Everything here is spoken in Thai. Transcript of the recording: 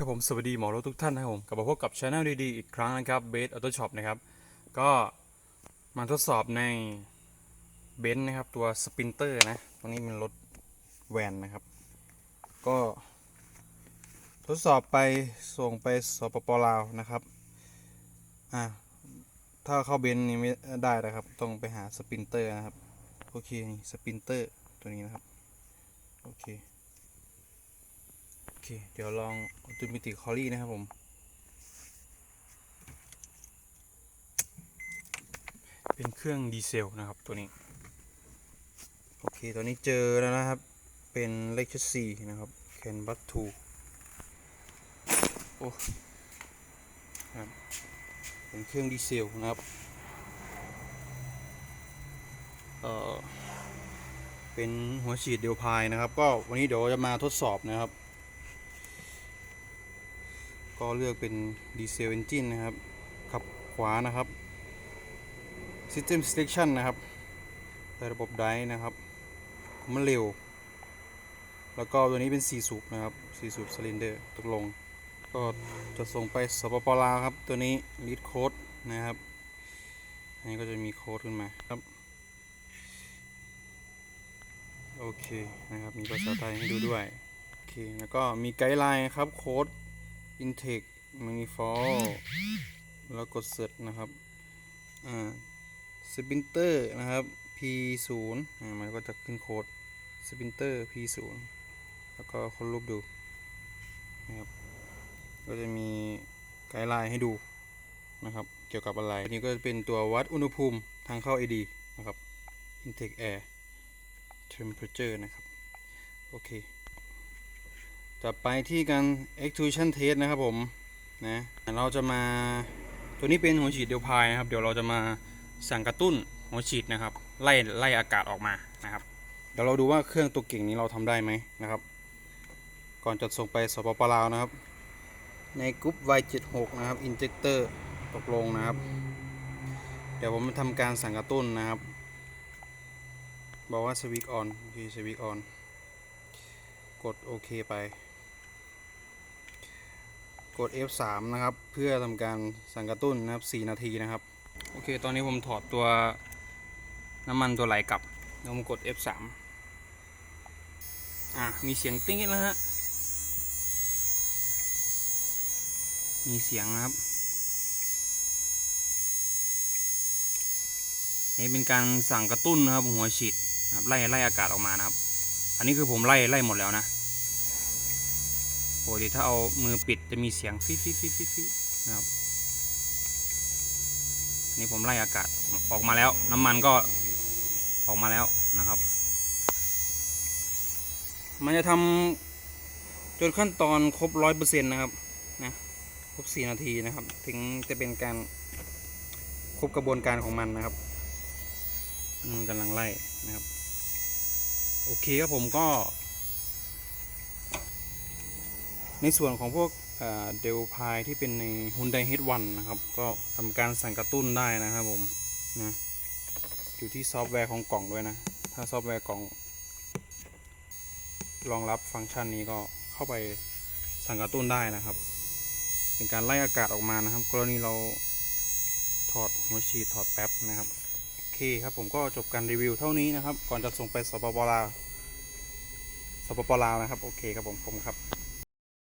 ครับผมสวัสดีหมอรถทุกท่านนะครับผมกลับมาพบกับช anel ดีๆอีกครั้งนะครับเบสออโต้ช็อปนะครับ ก็มาทดสอบในเบนซ์นะครับ ตัวสป r นเตอร์นะตรงนี้เป็นรถแวนนะครับ ก็ ทดสอบไปส่งไปสปปลาวนะครับอ่าถ้าเข้าเบนซ์นี่ไม่ได้นะครับ ต้องไปหาสป r นเตอร์นะครับ โอเคนี่สป r นเตอร์ตัวนี้นะครับ โอเค อเค เดี๋ยวลองอ t o มิติคอรี่นะครับผม เป็นเครื่องดีเซลนะครับตัวนี้ โอเคตัวนี้เจอแล้วนะครับ เป็นเลขชุดสี่นะครับแคนบัตทูโอ้ครับเป็นเครื่องดีเซลนะครับเอ่อเป็นหัวฉีดเดียวพายนะครับ ก็วันนี้เดี๋ยวจะมาทดสอบนะครับ ก็เลือกเป็นดีเซลเอนจินนะครับ ขับขวานะครับ System Selection นะครับใส่ระบบไดนะครับมันเร็ว แล้วก็ตัวนี้เป็น 4 สูบนะครับ 4 สูบซิลินเดอร์ตกลง ก็จะส่งไปสปปลาวครับ ตัวนี้ lead code นะครับ อันนี้ก็จะมีโค้ดขึ้นมาครับ โอเคนะครับ มีภาษาไทยให้ดูด้วย โอเค แล้วก็มีไกด์ไลน์ครับโค้ด intake manifold แล้วกด search นะครับอ่า sprinter นะครับ p0 อ่ามันก็จะขึ้นโค้ด sprinter p0 แล้วก็ค้นรูปดูนะครับก็จะมีไกด์ไลน์ให้ดูนะครับ เกี่ยวกับอะไรอันนี้ก็จะเป็นตัววัดอุณหภูมิทางเข้า AD นะครับ intake air temperature นะครับ โอเค จะไปที่การ extrusion test นะครับผมนะเราจะมาตัวนี้เป็นหัวฉีดเดียวพายนะครับ เดี๋ยวเราจะมาสั่งกระตุ้นหัวฉีดนะครับ ไล่ไล่อากาศออกมานะครับ เดี๋ยวเราดูว่าเครื่องตัวเก่งนี้เราทำได้ไหมนะครับ ก่อนจะส่งไปสปปลาวนะครับ ในกรุ๊ป Y76 นะครับ injector ตกลงนะครับ เดี๋ยวผมจะทำการสั่งกระตุ้นนะครับ บอกว่าสวิกออนโอเคสวิกออนกดโอเคไป กด F3 นะครับ เพื่อทำการสั่งกระตุ้นนะครับ 4 นาทีนะครับ โอเค ตอนนี้ผมถอดตัวน้ำมันตัวไหลกลับแล้วผมกด F3 อะ มีเสียงติ๊งแล้วฮะ มีเสียงนะครับนี่เป็นการสั่งกระตุ้นนะครับหัวฉีดไล่ไล่อากาศออกมานะครับ อันนี้คือผมไล่ไล่หมดแล้วนะ ปกติถ้าเอามือปิดจะมีเสียงฟิฟิฟิฟิฟินะครับนนี้ผมไล่อากาศออกมาแล้ว น้ำมันก็ออกมาแล้วนะครับ มันจะทำจนขั้นตอนครบร้อยเปอร์เซ็นต์นะครับนะครบสี่นาทีนะครับ ถึงจะเป็นการครบกระบวนการของมันนะครับมันกำลังไล่นะครับ โอเคครับผมก็ ในส่วนของพวกเดลพายที่เป็นใน Hyundai H1 นะครับ ก็ทำการสั่งกระตุ้นได้นะครับผมนะอยู่ที่ซอฟต์แวร์ของกล่องด้วยนะ ถ้าซอฟต์แวร์กล่องรองรับฟังก์ชันนี้ก็เข้าไปสั่งกระตุ้นได้นะครับ เป็นการไล่อากาศออกมานะครับ กรณีเราถอดหัวฉีดถอดแป๊บนะครับโอเคครับผมก็จบการรีวิวเท่านี้นะครับ ก่อนจะส่งไปสปปลาวสปปลาวนะครับ โอเคครับผมผมครับ